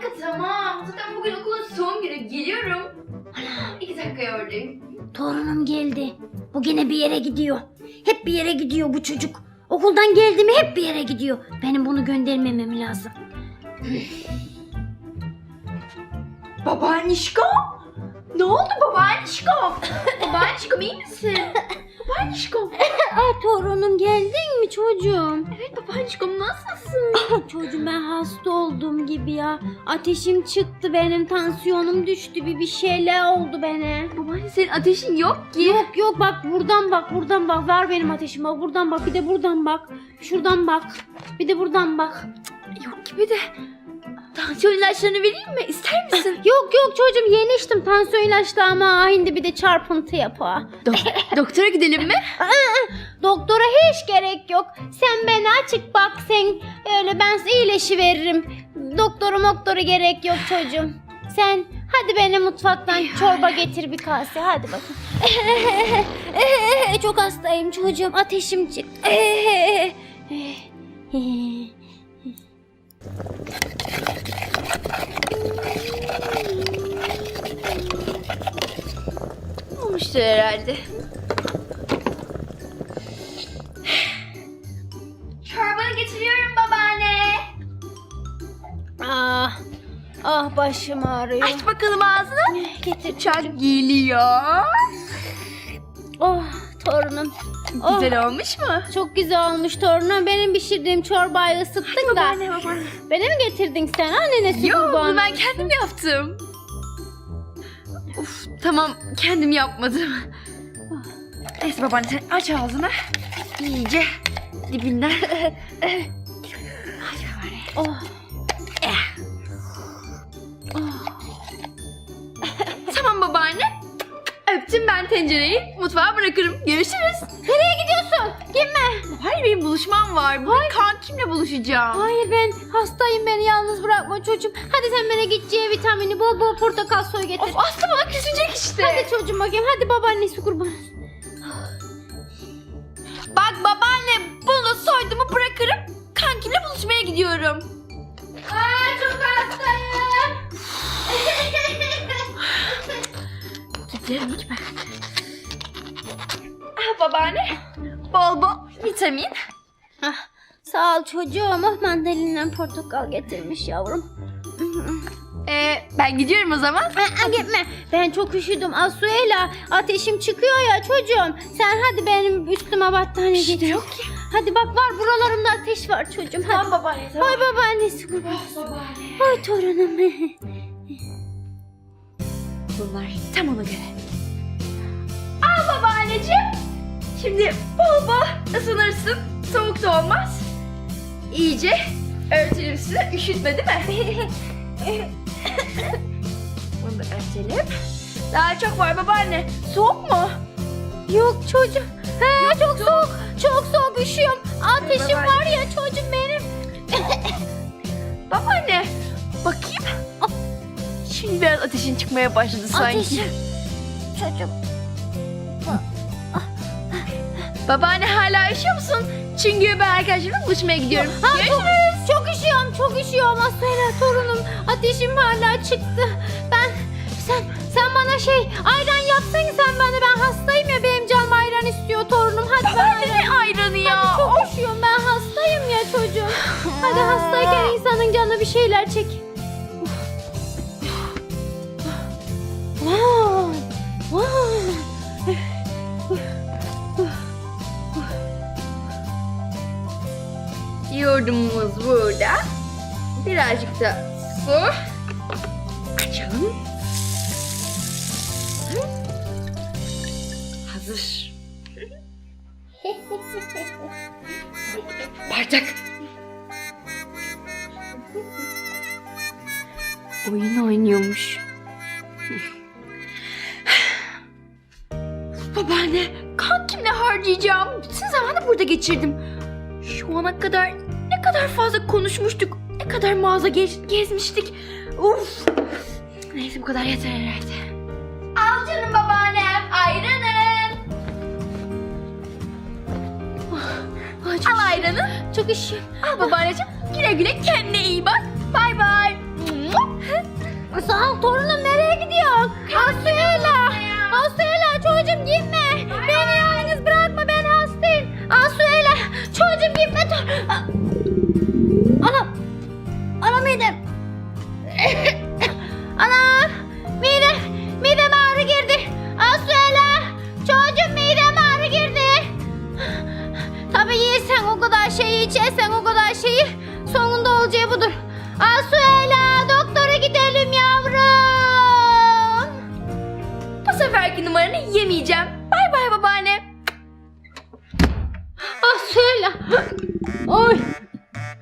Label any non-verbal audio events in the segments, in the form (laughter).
Kanka tamam. Zaten bugün okulun son günü. Geliyorum. Ana iki dakikaya oradayım. Torunum geldi. Bu gene bir yere gidiyor. Hep bir yere gidiyor bu çocuk. Okuldan geldi mi hep bir yere gidiyor. Benim bunu göndermemem lazım. (clears throat) Babaannişko? Ne oldu babaannişko? (laughs) babaannişko iyi misin? Babaannişko. (laughs) Ay torunum geldin mi çocuğum? Evet babaannişko nasılsın? (laughs) Çocuğum ben hasta olduğum gibi ya. Ateşim çıktı benim tansiyonum düştü bir bir şeyler oldu bana. Babaanne senin ateşin yok ki. Yok yok bak buradan bak buradan bak ver benim ateşim bak buradan bak bir de buradan bak. Şuradan bak bir de buradan bak. Yok gibi de. Tansiyon ilaçlarını vereyim mi? İster misin? (laughs) Yok yok çocuğum yeni içtim tansiyon ilaçlı ama şimdi bir de çarpıntı yapar. Dok- (laughs) doktora gidelim mi? Doktora hiç gerek yok. Sen beni açık bak sen öyle ben size iyileşi veririm. Doktoru moktoru gerek yok çocuğum. Sen hadi beni mutfaktan çorba getir bir kase hadi bakın. (laughs) Çok hastayım çocuğum ateşim çıktı. Olmuştur herhalde. Çorbanı getiriyorum babaanne. Ah, ah başım ağrıyor. Aç bakalım ağzını. Getir Uçak geliyor. Oh torunum. Oh. Güzel olmuş mu? Çok güzel olmuş torunum. Benim pişirdiğim çorbayı ısıttın da. Babaanne babaanne. Bana mi getirdin sen? Annesi Yok kurban bunu ben kendim yaptım. Uf tamam kendim yapmadım. Neyse babaanne sen aç ağzını. İyice dibinden. Hadi babaanne. Oh. Tamam babaanne. Öptüm ben tencereyi. Mutfağa bırakırım. Görüşürüz. Nereye gidiyorsun? Gitme. Hayır benim buluşmam var. Bugün kankimle buluşacağım. Hayır ben hastayım beni yalnız bırakma çocuğum. Hadi sen bana git C vitamini bol bol portakal suyu getir. Of Aslı bana küsecek işte. Hadi çocuğum bakayım hadi babaannesi kurban. Bak babaanne bunu soydumu bırakırım. Kankimle buluşmaya gidiyorum. Aa çok hastayım. Gidelim gitme. Ah babaanne. Bol bol vitamin. Ah, sağ ol çocuğum. Oh, mandalinden portakal getirmiş yavrum. Ee, ben gidiyorum o zaman. Aa, gitme. Ben çok üşüdüm Asuela. Ateşim çıkıyor ya çocuğum. Sen hadi benim üstüme battaniye İşte getir. yok ki. Hadi bak var buralarımda ateş var çocuğum. Hadi. Tamam babaanne tamam. Ay babaannesi kurban. babaanne. Ay torunum. Bunlar tam ona göre. Al babaanneciğim. Şimdi bol bol ısınırsın. Soğuk da olmaz. İyice örtelim size. Üşütme değil mi? (laughs) Bunu da örtelim. Daha çok var babaanne. Soğuk mu? Yok çocuğum. He çok soğuk. Çok soğuk üşüyorum. Ateşim babaanne. var ya çocuğum benim. (laughs) Babaanne bakayım. Şimdi biraz ateşin çıkmaya başladı sanki. Ateşim. Çocuğum. Babaanne hala üşüyor musun? Çünkü ben arkadaşlarımla buluşmaya gidiyorum. Ha, çok, çok üşüyorum, çok üşüyorum Asena torunum. Ateşim hala çıktı. Ben, sen, sen bana şey ayran yapsan sen bana ben hastayım ya benim canım ayran istiyor torunum. Hadi ben Babaanne ayran. ne ayranı ya? Hadi çok üşüyorum ben hastayım ya çocuğum. (laughs) Hadi hastayken insanın canı bir şeyler çek. Yoğurdumuz burada. Birazcık da su. Açalım. Hazır. (laughs) Bardak. Oyun oynuyormuş. (laughs) Babaanne, kankimle harcayacağım. Bütün zamanı burada geçirdim. Şu ana kadar kadar fazla konuşmuştuk. Ne kadar mağaza gez- gezmiştik. Uf. Neyse bu kadar yeter herhalde. Al canım babaannem ayranın. Ay, çok, Al ayranı. çok üşüyorum. Al babaanneciğim. Güle güle kendine iyi bak. Bay bay. Sağ ol torunum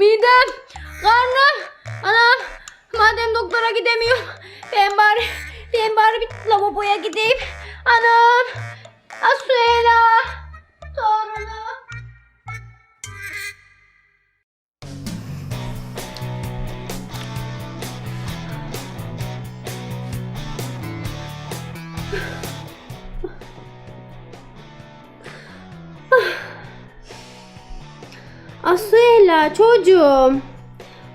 Midem. Karnım. Anam. Madem doktora gidemiyorum. Ben bari, ben bari bir lavaboya gideyim. Anam. Asuela. Torunum. Çocuğum.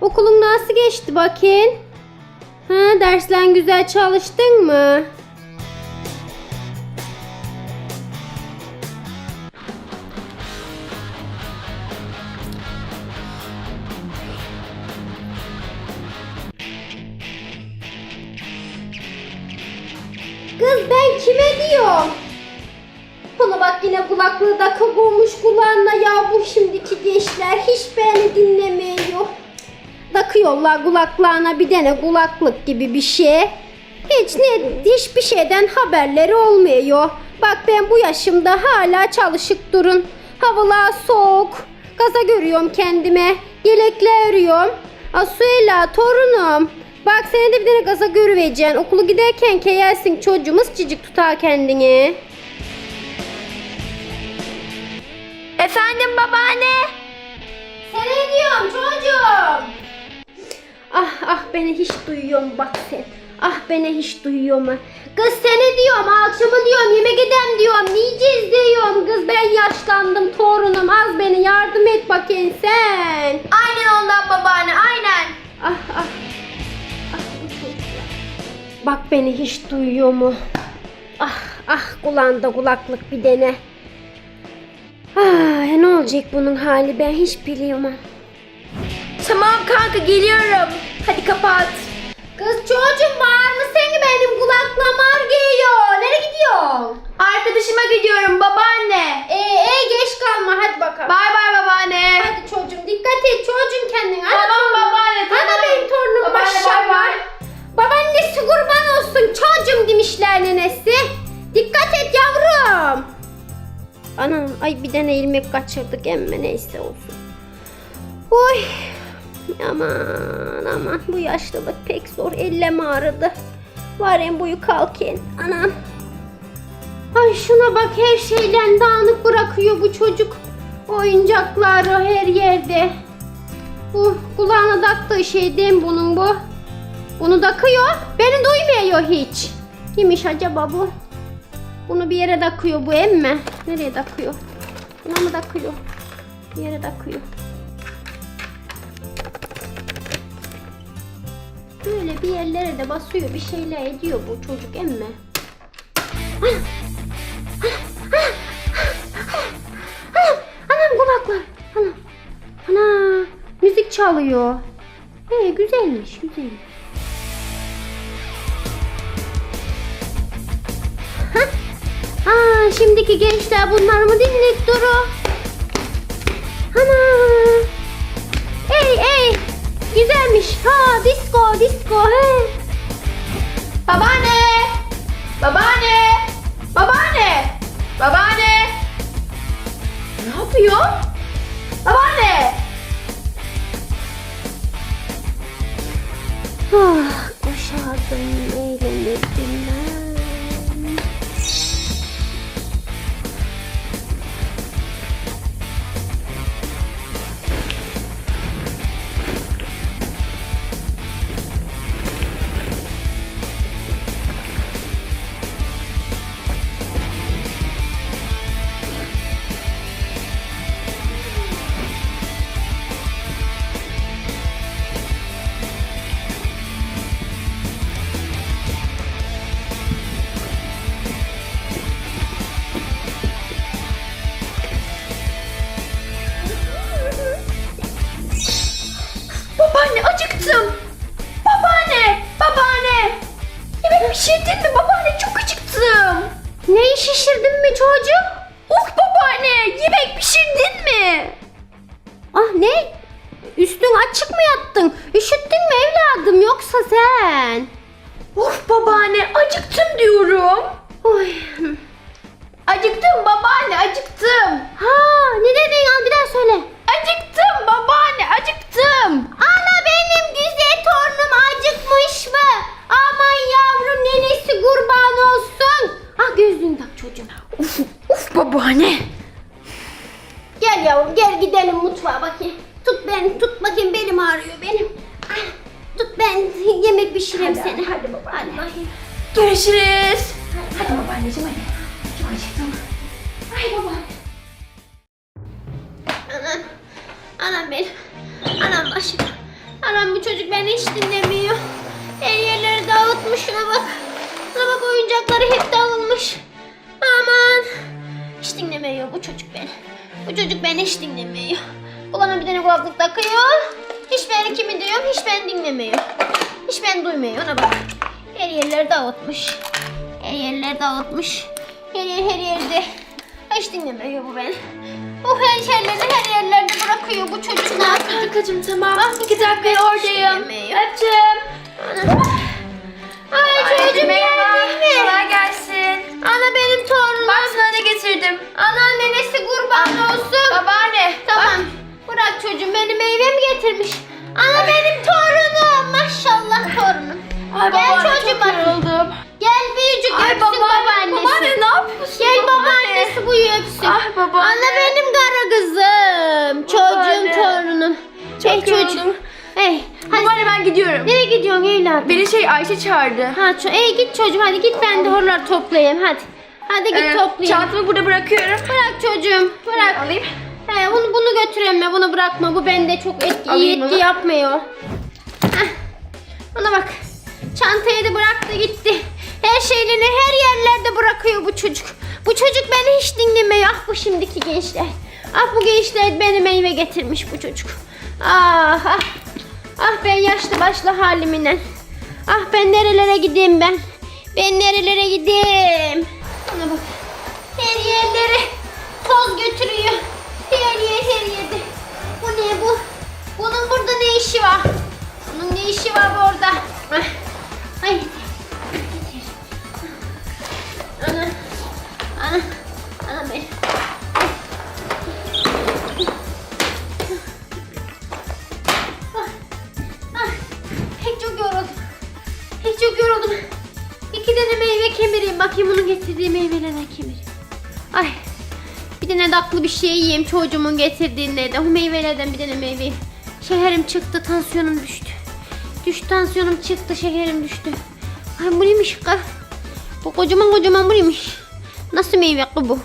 Okulun nasıl geçti bakayım? Ha, derslen güzel çalıştın mı? Kız ben kime diyorum? Ona bak yine kulaklığı da bulmuş kulağına ya bu şimdiki gençler hiç beni dinlemiyor. Takıyorlar kulaklarına bir tane kulaklık gibi bir şey. Hiç ne hiçbir şeyden haberleri olmuyor. Bak ben bu yaşımda hala çalışık durun. Havalar soğuk. Gaza görüyorum kendime. Yelekle örüyorum. Asuela torunum. Bak seni de bir tane gaza görüvereceksin. Okulu giderken keyersin çocuğumuz cicik tutar kendini. Efendim babaanne. Sana diyorum çocuğum. Ah ah beni hiç duyuyorum bak sen. Ah beni hiç duyuyor mu? Kız seni diyorum akşamı diyorum yemek edem diyorum yiyeceğiz diyorum. Kız ben yaşlandım torunum az beni yardım et bakayım sen. Aynen ondan babaanne aynen. Ah ah. ah. Bak beni hiç duyuyor mu? Ah ah kulağında kulaklık bir dene. Ah ne olacak bunun hali ben hiç bilmiyorum. Tamam kanka geliyorum. Hadi kapat. Kız çocuğum var mı seni benim kulaklarım geliyor. Nereye gidiyorsun? Arkadaşıma gidiyorum babaanne. Ee, ee geç kalma hadi bakalım. Bay bay babaanne. Hadi çocuğum dikkat et çocuğum kendine. Hadi Tamam torunum. babaanne, tamam. Hadi benim torunum Babaanne, maşallah. Babaannesi kurban olsun çocuğum demişler Anam ay bir tane ilmek kaçırdık emme neyse olsun. Oy aman aman bu yaşlılık pek zor ellem ağrıdı. Var en boyu kalkın anam. Ay şuna bak her şeyden dağınık bırakıyor bu çocuk. Oyuncakları her yerde. Bu kulağına taktığı şey değil bunun bu? Bunu takıyor. Beni duymuyor hiç. Kimmiş acaba bu? Bunu bir yere takıyor bu emme. Nereye takıyor? Buna mı takıyor? Bir yere takıyor. Böyle bir yerlere de basıyor. Bir şeyler ediyor bu çocuk emme. Anam kulaklar. Anam. Ana. Müzik çalıyor. He güzelmiş güzelmiş. Aa, şimdiki gençler bunlar mı dinleyip duru? Ana. Ey ey. Güzelmiş. Ha disco disco he. Babaanne. Babaanne. Babaanne. Babaanne. Ne yapıyor? Babaanne. Ah, koşardım, acıktım. Ha ne dedin al bir daha söyle. Acıktım babaanne acıktım. Ana benim güzel torunum acıkmış mı? Aman yavrum nenesi kurban olsun. Ah gözlüğünü tak çocuğum. Uf, uf babaanne. Gel yavrum gel gidelim mutfağa bakayım. Tut ben tut bakayım belim ağrıyor benim. Ah, Tut ben yemek pişireyim Hadi, seni. hadi babaanne. Hadi bakayım. Görüşürüz. Hadi babaanneciğim hadi. Babaanne. Anam. Anam benim. Anam başım. Anam bu çocuk beni hiç dinlemiyor. Her yerleri dağıtmış şuna bak. Şuna bak oyuncakları hep dağılmış. Aman. Hiç dinlemiyor bu çocuk beni. Bu çocuk beni hiç dinlemiyor. Kulağına bir tane kulaklık takıyor. Hiç beni kimi diyorum hiç beni dinlemiyor. Hiç beni duymuyor ona bak. Her yerleri dağıtmış. Her yerleri dağıtmış. Her yer her yerde. Hiç dinlemiyor bu beni. Bu her şeyleri her yerlerde bırakıyor bu çocuk ne yapıyor? Kankacığım tamam. Ah, İki dakikaya oradayım. Öptüm. Ay çocuğum geldin mi? Kolay gelsin. Ana benim torunum. Bak sana ne getirdim. Ana nenesi kurban olsun. Babaanne. Tamam. Bırak çocuğum benim meyve mi getirmiş? Ana benim torunum. Maşallah torunum. Ay Gel babaanne çocuğum çok yoruldum. Gel büyücük Ay öpsün babaanne. babaannesi. Babaanne ne yapıyorsun? Gel babaanne? babaannesi bu öpsün. Ah babaanne. Ana benim kara kızım. Çocuğum torunum. Çok Hey çocuğum. Hey. Hadi. Babaanne ben gidiyorum. Nereye gidiyorsun evladım? Beni şey Ayşe çağırdı. Ha ço Ey git çocuğum hadi git ben de horlar toplayayım hadi. Hadi git Ee, toplayayım. Çantamı burada bırakıyorum. Bırak çocuğum bırak. Alayım. He, bunu bunu götüreme bunu bırakma bu bende çok etki, iyi etki yapmıyor. Heh. Ona bak. Çantayı da bıraktı gitti. Her şeylerini her yerlerde bırakıyor bu çocuk. Bu çocuk beni hiç dinlemiyor. Ah bu şimdiki gençler. Ah bu gençler beni meyve getirmiş bu çocuk. Ah ah. Ah ben yaşlı başlı halimle. Ah ben nerelere gideyim ben. Ben nerelere gideyim. Ona bak. Her yerlere toz götürüyor. Her yer her yerde. Bu ne bu? Bunun burada ne işi var? Bunun ne işi var burada? Ah. Ay. Bakayım onun getirdiği meyvelerden kemireyim. Ay. Bir tane de aklı bir şey yiyeyim çocuğumun getirdiğinde de. O meyvelerden bir tane meyve. Şekerim çıktı, tansiyonum düştü. Düştü tansiyonum çıktı, şekerim düştü. Ay bu neymiş kız? Bu kocaman kocaman bu neymiş? Nasıl meyve bu?